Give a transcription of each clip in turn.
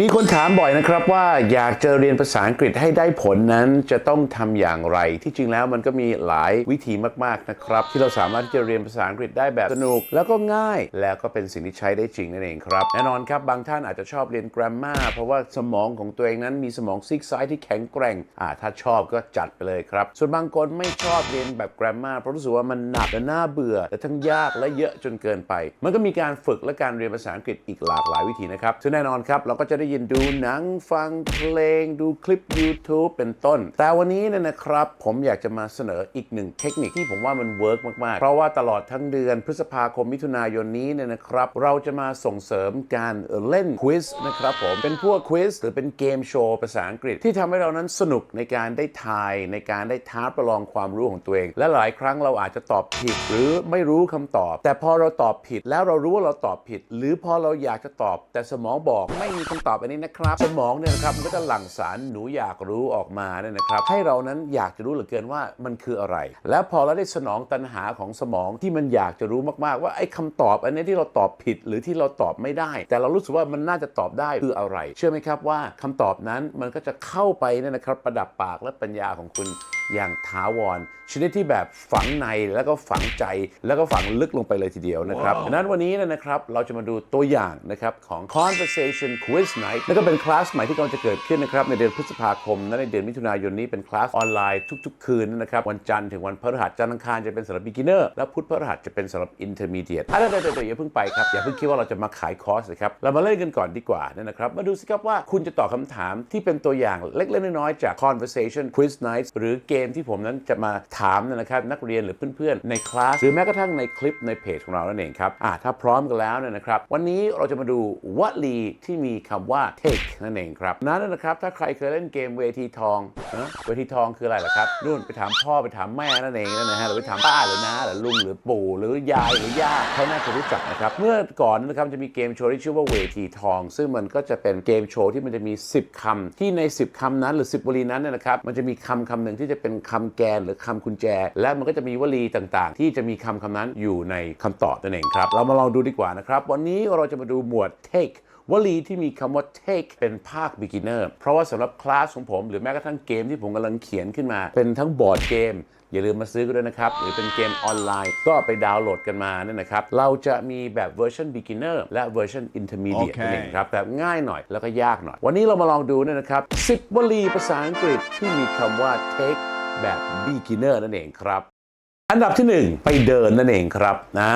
มีคนถามบ่อยนะครับว่าอยากจะเรียนภาษาอังกฤษให้ได้ผลนั้นจะต้องทำอย่างไร ที่จริงแล้วมันก็มีหลายวิธีมากๆนะครับ ที่เราสามารถที่จะเรียนภาษาอังกฤษได้แบบสนุก แล้วก็ง่ายแล้วก็เป็นสิ่งที่ใช้ได้จริงนั่นเองครับแน่นอนครับบางท่านอาจจะชอบเรียน grammar เพราะว่าสมองของตัวเองนั้นมีสมองซีกซ้ายที่แข็งแกร่งอ่าถ้าชอบก็จัดไปเลยครับ ส่วนบางคนไม่ชอบเรียนแบบ grammar เพราะรู้สึกว่ามันหนักและน่าเบื่อและทั้งยากและเยอะจนเกินไป มันก็มีการฝึกและการเรียนภาษาอังกฤษอีกหลากหลายวิธีนะครับซึ่งแน่นอนครับเราก็จะได้ยินดูหนังฟังเพลงดูคลิป YouTube เป็นต้น แต่วันนี้เนี่ยนะครับ ผมอยากจะมาเสนออีกหนึ่งเทคนิคที่ผมว่ามันเวิร์กมาก ๆ เพราะว่าตลอดทั้งเดือนพฤษภาคมมิถุนายนนี้เนี่ยนะครับ เราจะมาส่งเสริมการเล่นควิสนะครับผมเป็นพวกควิสหรือเป็นเกมโชว์ภาษาอังกฤษที่ทำให้เรานั้นสนุกในการได้ทายในการได้ท้าประลองความรู้ของตัวเอง และหลายครั้งเราอาจจะตอบผิดหรือไม่รู้คำตอบ แต่พอเราตอบผิดแล้วเรารู้ว่าเราตอบผิด หรือพอเราอยากจะตอบ แต่สมองบอกไม่มีคำตอบอบอันนี้นะครับ สมองเนี่ยนะครับมันก็จะหลั่งสารหนูอยากรู้ออกมาเนี่ยนะครับ ให้เรานั้นอยากจะรู้เหลือเกินว่ามันคืออะไร แล้วพอเราได้สนองตัณหาของสมองที่มันอยากจะรู้มากๆ ว่าไอ้คำตอบอันนี้ที่เราตอบผิดหรือที่เราตอบไม่ได้ แต่เรารู้สึกว่ามันน่าจะตอบได้คืออะไร เชื่อไหมครับว่าคำตอบนั้นมันก็จะเข้าไปเนี่ยนะครับประดับปากและปัญญาของคุณ อย่างถาวร ชนิดที่แบบฝังในแล้วก็ฝังใจแล้วก็ฝังลึกลงไปเลยทีเดียวนะครับดังนั้นวันนี้เนยนะครับเราจะมาดูตัวอย่างนะครับของ conversation quiz night แล้วก็เป็นคลาสใหม่ที่กำลังจะเกิดขึ้นนะครับในเดือนพฤษภาคมและในเดือนมิถุนายนนี้เป็นคลาสออนไลน์ทุก ๆ คืนนะครับวันจันทร์ถึงวันพฤหัสจันทร์อังคารจะเป็นสำหรับ beginner และพุธพฤหัสจะเป็นสำหรับ intermediate อะเดี๋ยวเดี๋ยวเดี๋ยวอย่าเพิ่งไปครับอย่าเพิ่งคิดว่าเราจะมาขายคอร์สนะครับเรามาเล่นกันก่อนดีกว่านะครับมาดูสิครับว่าคุณจะตอบคำถามที่เป็นตัวอย่างเล็กๆน้อยๆจาก conversation quiz night หรือเกมที่ผมนั้นจะมาถามนะครับนักเรียนหรือเพื่อนๆ ในคลาสหรือแม้กระทั่งในคลิปในเพจของเรานั่นเองครับอ่าถ้าพร้อมกันแล้วเนี่ยนะครับ วันนี้เราจะมาดูวลีที่มีคำว่า take นั่นเองครับนั้นนะครับถ้าใครเคยเล่นเกมเวทีทองนะเวทีทองคืออะไรล่ะครับนู่นไปถามพ่อไปถามแม่นั่นเองนะฮะหรือไปถามป้าหรือน้าหรือลุงหรือปู่หรือยายหรือย่าเขาน่าจะรู้จักนะครับเมื่อก่อนนะครับจะมีเกมโชว์ที่ชื่อว่าเวทีทอง ซึ่งมันก็จะเป็นเกมโชว์ที่มันจะมี 10คำที่ใน 10คำนั้นหรือ 10วลีนั้นเนยนะครับมันจะมีคำคำหนึ่งที่จะเป็นคำแกนหรือคำกุญแจ และมันก็จะมีวลีต่างๆ ที่จะมีคำคำนั้นอยู่ในคำตอบนั่นเองครับ เรามาลองดูดีกว่านะครับ วันนี้เราจะมาดูหมวด take วลีที่มีคำว่า take เป็นภาค beginner เพราะว่าสำหรับคลาสของผม หรือแม้กระทั่งเกมที่ผมกำลังเขียนขึ้นมา เป็นทั้งบอร์ดเกม อย่าลืมมาซื้อกันด้วยนะครับ หรือเป็นเกมออนไลน์ ก็ไปดาวน์โหลดกันมาเนี่ยนะครับ เราจะมีแบบเวอร์ชัน beginner และเวอร์ชัน intermediate โอเคนั่นเองครับ แบบง่ายหน่อยแล้วก็ยากหน่อย วันนี้เรามาลองดูเนี่ยนะครับ 10 วลีภาษาอังกฤษที่มีคำว่า take แบบ beginner นั่นเองครับ อันดับที่ 1 ไปเดินนั่นเองครับอ่า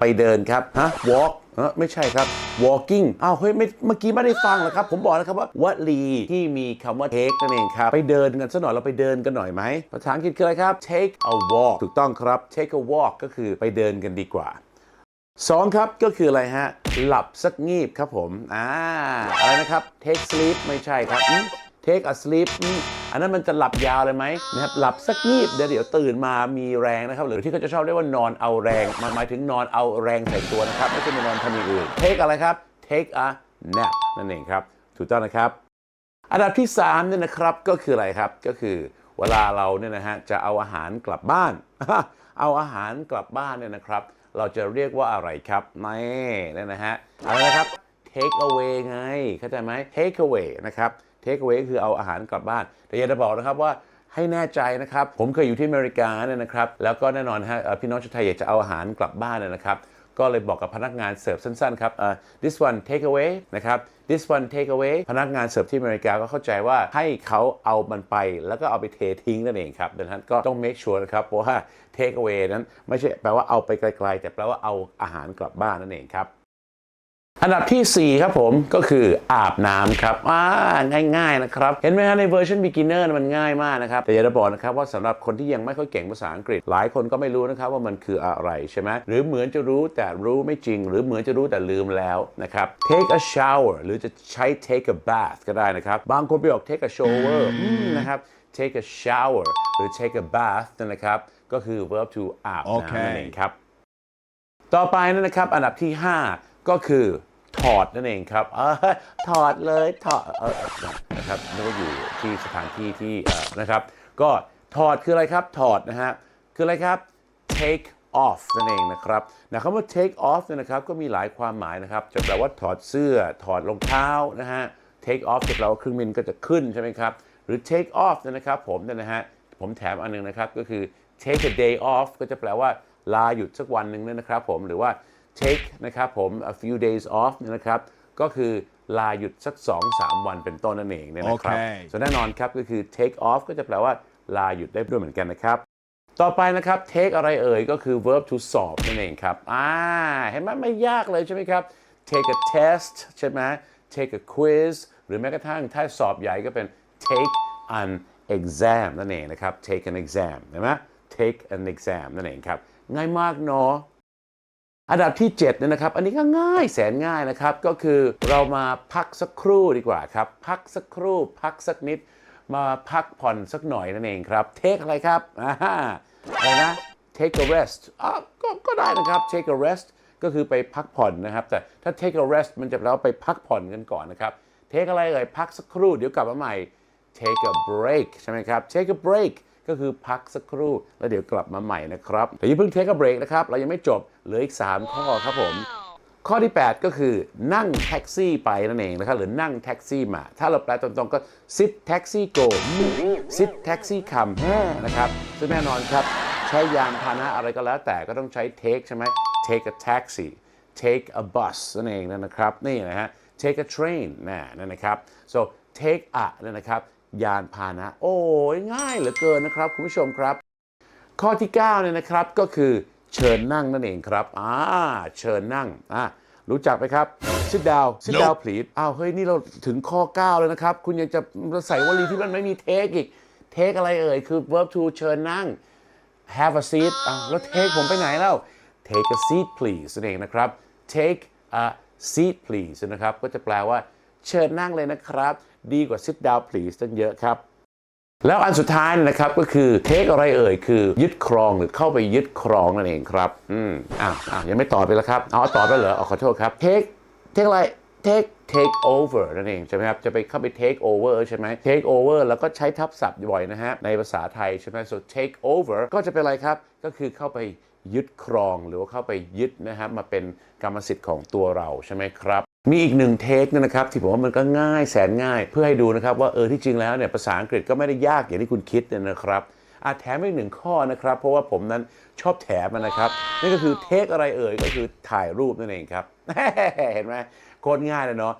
ไปเดินครับฮะ walk เออไม่ใช่ครับ walking อ้าวเฮ้ยไม่เมื่อกี้ไม่ได้ฟังเหรอครับ ผมบอกนะครับว่าวลีที่มีคำว่า take นั่นเองครับ ไปเดินกันสักหน่อยเราไปเดินกันหน่อยไหมภาษาอังกฤษคืออะไรครับ take a walk ถูกต้องครับ take a walk ก็คือไปเดินกันดีกว่าสองครับก็คืออะไรฮะ หลับสักงีบครับผม อ่า อะไรนะครับ take sleep ไม่ใช่ครับ take a sleep อันนั้นมันจะหลับยาวเลยไหมนะครับหลับสักงีบเดี๋ยวเดี๋ยวตื่นมามีแรงนะครับ หรือที่เขาจะชอบเรียกว่านอนเอาแรงหมายถึงนอนเอาแรงใส่ตัวนะครับ ไม่ใช่ไปนอนทำอย่างอื่น take อะไรครับ take a nap นั่นเองครับ ถูกต้องนะครับ อันดับที่3เนี่ยนะครับก็คืออะไรครับก็คือเวลาเราเนี่ยนะฮะจะเอาอาหารกลับบ้าน เอาอาหารกลับบ้านเนี่ยนะครับ เราจะเรียกว่าอะไรครับนี่เนี่ยนะฮะอะไรนะครับ take away ไงเข้าใจไหม take away นะครับ take away คือเอาอาหารกลับบ้าน แต่อยากจะบอกนะครับว่าให้แน่ใจนะครับ ผมเคยอยู่ที่อเมริกาเนี่ยนะครับ แล้วก็แน่นอนฮะพี่น้องชาวไทยอยากจะเอาอาหารกลับบ้านเนี่ยนะครับก็เลยบอกกับพนักงานเสิร์ฟสั้นๆครับเอ่อ this one take away นะครับ this one take away พนักงานเสิร์ฟที่อเมริกาก็เข้าใจว่าให้เขาเอามันไป แล้วก็เอาไปเททิ้งนั่นเองครับดังนั้นก็ต้อง make sure นะครับเพราะว่า take away นั้นไม่ใช่แปลว่าเอาไปไกลๆ แต่แปลว่าเอาอาหารกลับบ้านนั่นเองครับ อันดับทีสี่ 4 ครับผมก็คืออาบน้ำครับอ่าง่ายๆนะครับ เห็นไหมฮะในเวอร์ชัน beginner มันง่ายมากนะครับ แต่อยากจะบอกนะครับว่าสำหรับคนที่ยังไม่ค่อยเก่งภาษาอังกฤษ หลายคนก็ไม่รู้นะครับว่ามันคืออะไรใช่ไหมหรือเหมือนจะรู้แต่รู้ไม่จริง หรือเหมือนจะรู้แต่ลืมแล้วนะครับ take a shower หรือจะใช้ take a bath ก็ได้นะครับ บางคนไปบอก take a shower อืมนะครับ take a shower หรือ take a bath นั่นนะครับก็คือ verb to อาบโอเคน้ำนั่นเองครับต่อไปนนนะครับอันดับที่ 5 ก็คือ ถอดนั่นเองครับเออถอดเลยถอดนะครับนึกว่าอยู่ที่สถานที่ที่นะครับ ก็ถอดคืออะไรครับ ถอดนะฮะคืออะไรครับ take off นั่นเองนะครับนะคำว่า take off เนี่ยนะครับก็มีหลายความหมายนะครับจะแปลว่าถอดเสื้อ ถอดรองเท้านะฮะ take off จะแปลว่าเครื่องบินก็จะขึ้นใช่ไหมครับ หรือ take off เนี่ยนะครับผมเนี่ยนะฮะผมแถมอันหนึงนะครับก็คือ take a day off ก็จะแปลว่าลาหยุดสักวันหนึ่งเนี่ยนะครับผมหรือว่า take นะครับผม a few days off เนี่ยนะครับ ก็คือลาหยุดสัก 2-3 วันเป็นต้นนั่นเองเนี่ยนะครับโอเค ส่วนแน่นอนครับก็คือ take off ก็จะแปลว่าลาหยุดได้ด้วยเหมือนกันนะครับ ต่อไปนะครับ take อะไรเอ่ย ก็คือ verb to สอบนั่นเองครับ อ่า เห็นไหมไม่ยากเลยใช่ไหมครับ take a test ใช่ไหม take a quiz หรือแม้กระทั่งถ้าสอบใหญ่ก็เป็น take an exam นั่นเองนะครับ take an exam เห็นไหม take an exam นั่นเองครับ ง่ายมากเนาะ อันดับที่7เนี่ยนะครับ อันนี้ก็ง่ายแสนง่ายนะครับ ก็คือเรามาพักสักครู่ดีกว่าครับ พักสักครู่ พักสักนิด มาพักผ่อนสักหน่อยนั่นเองครับ take อะไรครับอ่าอะไรนะ take a rest อะกก็ได้นะครับ take a rest ก็คือไปพักผ่อนนะครับ แต่ถ้า take a rest มันจะแปลว่าไปพักผ่อนกันก่อนนะครับ take อะไรเอ่ยพักสักครู่เดี๋ยวกลับมาใหม่ take a break ใช่ไหมครับ take a break ก็คือพักสักครู่ แล้วเดี๋ยวกลับมาใหม่นะครับแต่ย่าเพิ่ง take a break นะครับ เรายังไม่จบเหลืออีก 3 ข้อครับผม ข้อที่ 8 ก็คือนั่งแท็กซี่ไปนั่นเองนะครับหรือนั่งแท็กซี่มา ถ้าเราแปลตรงๆก็ sit taxi go sit taxi come นะครับซึ่งแน่นอนครับ ใช้ยานพาหนะอะไรก็แล้วแต่ก็ต้องใช้ take ใช่ไหม take a taxi take a bus นั่นเองนะครับนี่นะฮะ take a train นะนั่นนะครับ so take a นั่นนะครับ ยานพาหนะ โอ้ยง่ายเหลือเกินนะครับ คุณผู้ชมครับ ข้อที่9เนี่ยนะครับก็คือเชิญนั่งนั่นเองครับอ่าเชิญนั่งอ่ารู้จักไหมครับ sit down sit down please อ้าวเฮ้ยนี่เราถึงข้อ 9 แล้วนะครับ คุณยังจะใส่วลีที่มันไม่มี take อีก take อะไรเอ่ย คือ verb to เชิญนั่ง have a seat อ้าวแล้ว take ผมไปไหนแล้ว take a seat please นั่นเองนะครับ take a seat please นะครับ ก็จะแปลว่าเชิญนั่งเลยนะครับ ดีกว่า sit down please ตั้งเยอะครับ แล้วอันสุดท้ายนะครับก็คือเทคอะไรเอ่ยคือ ยึดครองหรือเข้าไปยึดครองนั่นเองครับ อืมอ้าวอ้าวยังไม่ตอบไปแล้วครับเอาตอบไปเหรอเอาขอโทษครับเทคเทคอะไรเทค take over นั่นเองใช่ไหมครับ จะไปเข้าไป take over ใช่ไหม take over แล้วก็ใช้ทับศัพท์บ่อยนะฮะ ในภาษาไทยใช่ไหม so take over ก็จะเป็นอะไรครับ ก็คือเข้าไปยึดครองหรือว่าเข้าไปยึดนะครับมาเป็นกรรมสิทธิ์ของตัวเราใช่ไหมครับ มีอีกหนึ่งเทคนะครับที่ผมว่ามันก็ง่ายแสนง่าย เพื่อให้ดูนะครับว่าเออที่จริงแล้วเนี่ยภาษาอังกฤษก็ไม่ได้ยากอย่างที่คุณคิดนะครับอาแถมอีกหนึ่งข้อนะครับ เพราะว่าผมนั้นชอบแถมมันนะครับ นั่นก็คือเทคอะไรเอ่ยก็คือถ่ายรูปนั่นเองครับ เห็นไหมโคตรง่ายเลยเนาะ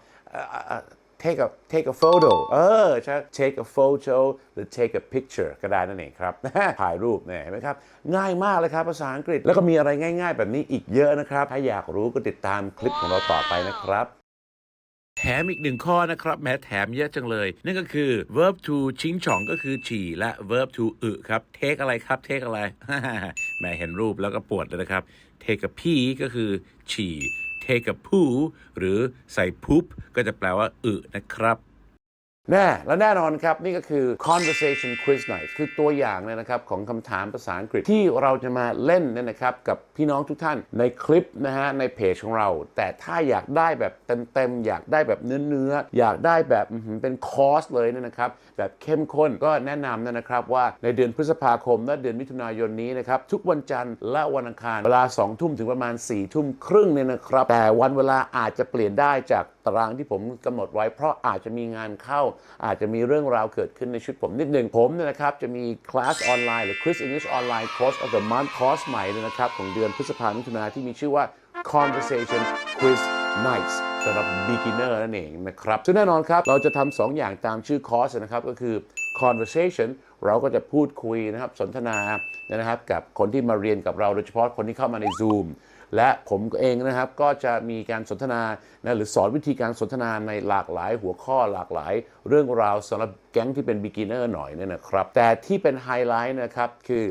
take a take a photo เออใช่ take a photo หรือ take a picture ก็ได้นั่นเองครับ ถ่ายรูปเนี่ยเห็นไหมครับ ง่ายมากเลยครับภาษาอังกฤษ แล้วก็มีอะไรง่าย ๆ แบบนี้อีกเยอะนะครับ ถ้าอยากรู้ก็ติดตามคลิปของเราต่อไปนะครับแถมอีกหนึ่งข้อนะครับแม้แถมเยอะจังเลย นั่นก็คือ verb to ชิงช่องก็คือฉี่และ verb to อึครับ take อะไรครับ take อะไรแหม่เห็นรูปแล้วก็ปวดเลยนะครับ take a pee ก็คือฉี่ take a poo หรือใส่ poop ก็จะแปลว่าอึนะครับ แน่และแน่นอนครับ นี่ก็คือ conversation quiz night คือตัวอย่างเนี่ยนะครับ ของคำถามภาษาอังกฤษที่เราจะมาเล่นเนี่ยนะครับ กับพี่น้องทุกท่านในคลิปนะฮะ ในเพจของเรา แต่ถ้าอยากได้แบบเต็มๆ อยากได้แบบเนื้อๆ อยากได้แบบเป็นคอร์สเลยเนี่ยนะครับ แบบเข้มข้นก็แนะนำนะครับว่าในเดือนพฤษภาคม และเดือนมิถุนายนนี้นะครับ ทุกวันจันทร์และวันอังคารเวลา2ทุ่มถึงประมาณ4ทุ่มครึ่งเนี่ยนะครับแต่วันเวลาอาจจะเปลี่ยนได้จาก ตารางที่ผมกำหนดไว้ เพราะอาจจะมีงานเข้า อาจจะมีเรื่องราวเกิดขึ้นในชีวิตผมนิดหนึ่งผมเนี่ยนะครับ จะมีคลาสออนไลน์หรือ Quiz English Online Course of the Month คอร์สใหม่เลยนะครับ ของเดือนพฤษภาคมมิถุนาที่มีชื่อว่า Conversation Quiz Nights สำหรับ beginner นั่นเองนะครับซึ่งแน่นอนครับ เราจะทำสองอย่างตามชื่อคอร์สนะครับ ก็คือ conversation เราก็จะพูดคุยนะครับ สนทนานะครับ กับคนที่มาเรียนกับเราโดยเฉพาะคนที่เข้ามาใน Zoom และผมเองนะครับก็จะมีการสนทนานะหรือสอนวิธีการสนทนาในหลากหลายหัวข้อหลากหลาย เรื่องราวสำหรับแก๊งที่เป็นบิ๊กเนอร์หน่อยเนี่ยนะครับ แต่ที่เป็นไฮไลท์นะครับคือ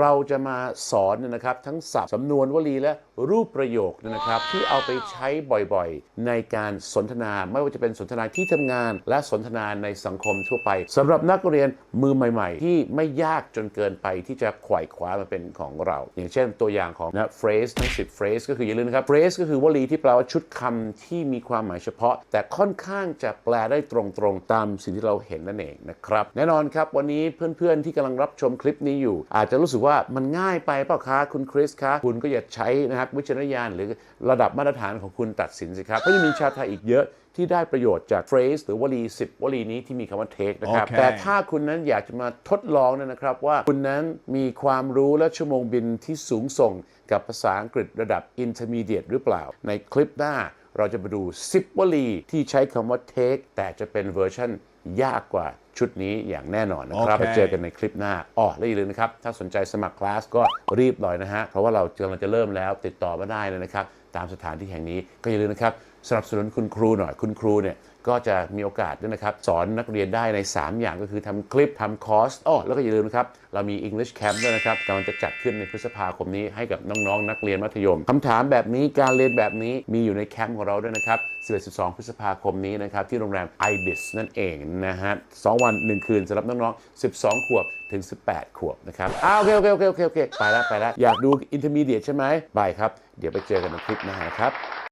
เราจะมาสอนนะครับทั้งศัพท์สำนวนวลีและรูปประโยคนะครับ ที่เอาไปใช้บ่อยๆ ในการสนทนาไม่ว่าจะเป็นสนทนาที่ทำงาน และสนทนาในสังคมทั่วไปสำหรับนักเรียนมือใหม่ ๆ ที่ไม่ยากจนเกินไปที่จะขว่คว้ามาเป็นของเรา อย่างเช่นตัวอย่างของนะ phrase ทั้ง 10 phrase ก็คืออย่าลืมนะครับ phrase ก็คือวลีที่แปลว่าชุดคำที่มีความหมายเฉพาะ แต่ค่อนข้างจะแปลได้ตรงๆ ตามสิ่งที่เราเห็นนั่นเองนะครับแน่นอนครับวันนี้เพื่อนๆที่กำลังรับชมคลิปนี้อยู่ อาจจะรู้สึกสึกว่ามันง่ายไปเปล่าคะคุณคริสคะคุณก็อย่าใช้นะครับวิจารณญาณหรือระดับมาตรฐานของคุณตัดสินสิครับเพราะยังมีชาวไทยอีกเยอะที่ได้ประโยชน์จาก phrase หรือวลี 10 วลีนี้ที่มีคำว่า take นะครับโอเคแต่ถ้าคุณนั้นอยากจะมาทดลองเนยนะครับ ว่าคุณนั้นมีความรู้และชั่วโมงบินที่สูงส่งกับภาษาอังกฤษระดับ intermediate หรือเปล่า ในคลิปหน้าเราจะมาดู 10 วลีที่ใช้คำว่า take แต่จะเป็นเวอร์ชัน ยากกว่าชุดนี้อย่างแน่นอนนะครับโอเคไปเจอกันในคลิปหน้าอ๋อและอย่าลืมนะครับ ถ้าสนใจสมัครคลาสก็รีบหน่อยนะฮะ เพราะว่าเรากำลังจะเริ่มแล้วติดต่อมาได้เลยนะครับ ตามสถานที่แห่งนี้ก็อย่าลืมนะครับสนับสนุนคุณครูหน่อยคุณครูเนี่ย ก็จะมีโอกาสด้วยนะครับ สอนนักเรียนได้ใน 3 อย่างก็คือทำคลิปทำคอร์สอ้อแล้วก็อย่าลืมนะครับ เรามี English Camp ด้วยนะครับกำลังจะจัดขึ้นในพฤษภาคมนี้ให้กับน้องๆ นักเรียนมัธยมคำถามแบบนี้การเรียนแบบนี้มีอยู่ในแคมป์ของเราด้วยนะครับ 11-12 พฤษภาคมนี้นะครับที่โรงแรม Ibis นั่นเองนะฮะสองวัน 1 คืนสำหรับน้องๆ 12 ขวบถึง 18 ขวบนะครับอ้าวโอเคโอเคโอเคโอเคโอเคไปแล้วไปแล้วอยากดู intermediate ใช่ไหมไปครับ เดี๋ยวไปเจอกันในคลิปหน้านะครับ